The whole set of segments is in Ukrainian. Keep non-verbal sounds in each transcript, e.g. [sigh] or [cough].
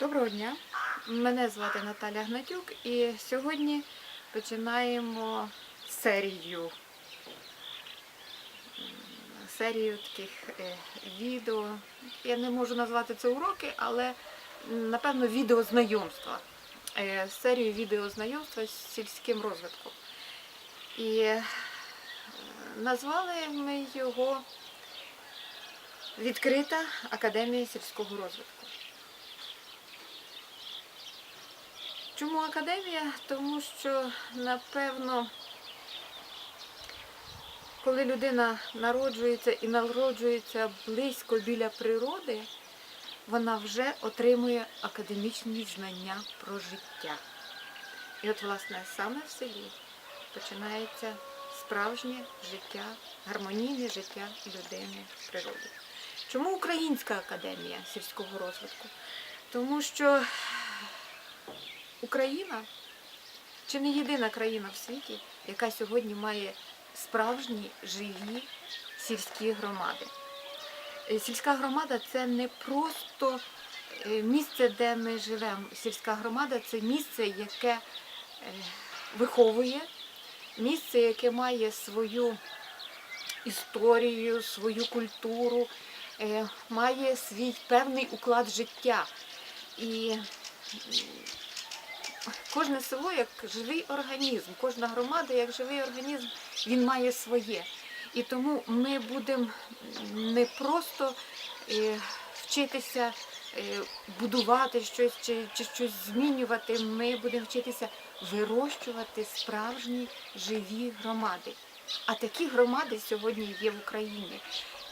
Доброго дня. Мене звати Наталя Гнатюк і сьогодні починаємо серію. Серію таких е, відео. Я не можу назвати це уроки, але напевно відео знайомства. Е, Серію відео знайомства з сільським розвитком. І е, назвали ми його Відкрита академія сільського розвитку. Чому академія? Тому що, напевно, коли людина народжується і народжується близько біля природи, вона вже отримує академічні знання про життя. І от, власне, саме в селі починається справжнє життя, гармонійне життя людини в природі. Чому Українська академія сільського розвитку? Тому що Україна чи не єдина країна в світі, яка сьогодні має справжні живі сільські громади. Е, Сільська громада це не просто е, місце, де ми живемо. Сільська громада це місце, яке е, виховує, місце, яке має свою історію, свою культуру, має свій певний уклад життя. І кожне село як живий організм, кожна громада як живий організм, він має своє. І тому ми будемо не просто е, вчитися е, будувати щось чи, чи щось змінювати, ми будемо вчитися вирощувати справжні живі громади. А такі громади сьогодні є в Україні.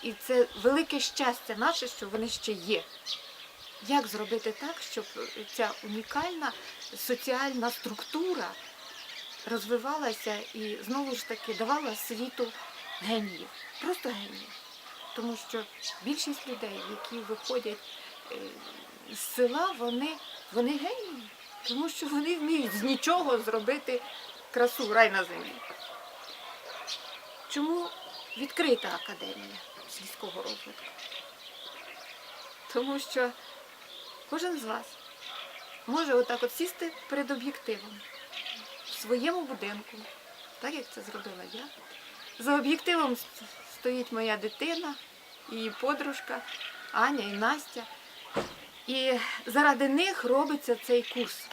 І це велике щастя наше, що вони ще є. Як зробити так, щоб ця унікальна соціальна структура розвивалася і знову ж таки давала світу геніїв, просто геніїв. Тому що більшість людей, які виходять е, з села, вони, вони генії, тому що вони вміють з нічого зробити красу, рай на землі. Чому відкрита академія сільського розвитку? Тому що кожен з вас може отак от сісти перед об'єктивом в своєму будинку, так як це зробила я. За об'єктивом стоїть моя дитина, її подружка Аня і Настя. І заради них робиться цей курс.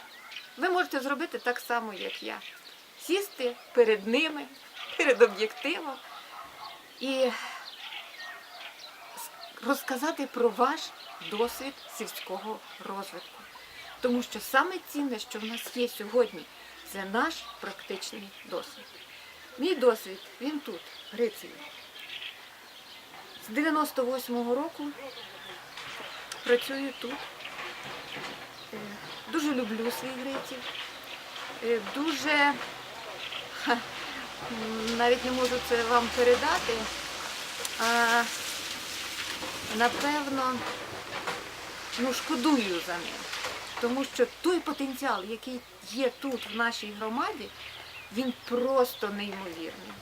Ви можете зробити так само, як я. Сісти перед ними, перед об'єктивом і розказати про ваш досвід сільського розвитку. Тому що саме цінне, що в нас є сьогодні, це наш практичний досвід. Мій досвід, він тут, в Грицеві. З 98-го року працюю тут. Е, Дуже люблю свій Гриців. Е, Дуже навіть не можу це вам передати. А, напевно, ну, шкодую за ним. Тому що той потенціал, який є тут, в нашій громаді, він просто неймовірний.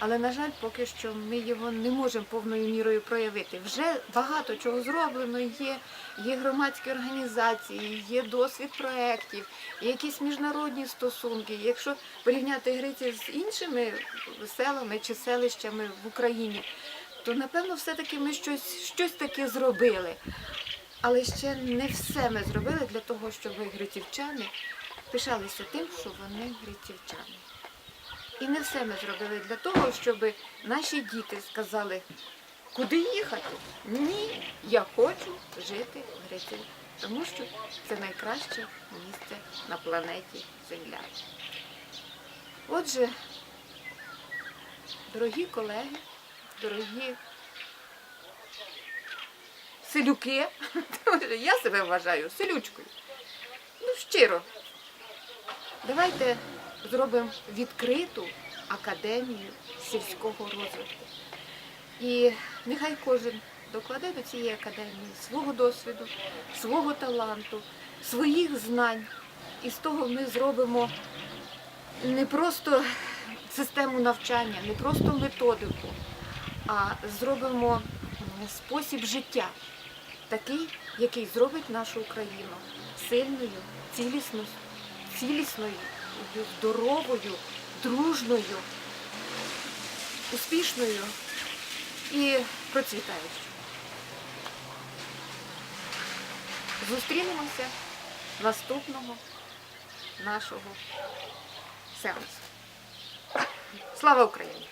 Але, на жаль, поки що ми його не можемо повною мірою проявити. Вже багато чого зроблено є. Є громадські організації, є досвід проєктів, якісь міжнародні стосунки. Якщо порівняти Гриців з іншими селами чи селищами в Україні, то напевно все-таки ми щось, щось таке зробили. Але ще не все ми зробили для того, щоб грицівчани пишалися тим, що вони грицівчани. І не все ми зробили для того, щоб наші діти сказали, куди їхати? Ні, я хочу жити в Грицеві, тому що це найкраще місце на планеті Земля. Отже, дорогі колеги, дорогі селюки, [laughs] я себе вважаю селючкою. Ну, щиро. Давайте зробимо відкриту академію сільського розвитку. І нехай кожен докладе до цієї академії свого досвіду, свого таланту, своїх знань. І з того ми зробимо не просто систему навчання, не просто методику, а зробимо спосіб життя. Такий, який зробить нашу Україну сильною, цілісною, здоровою, дружною, успішною і процвітаючою. Зустрінемося наступного нашого сеансу. Слава Україні!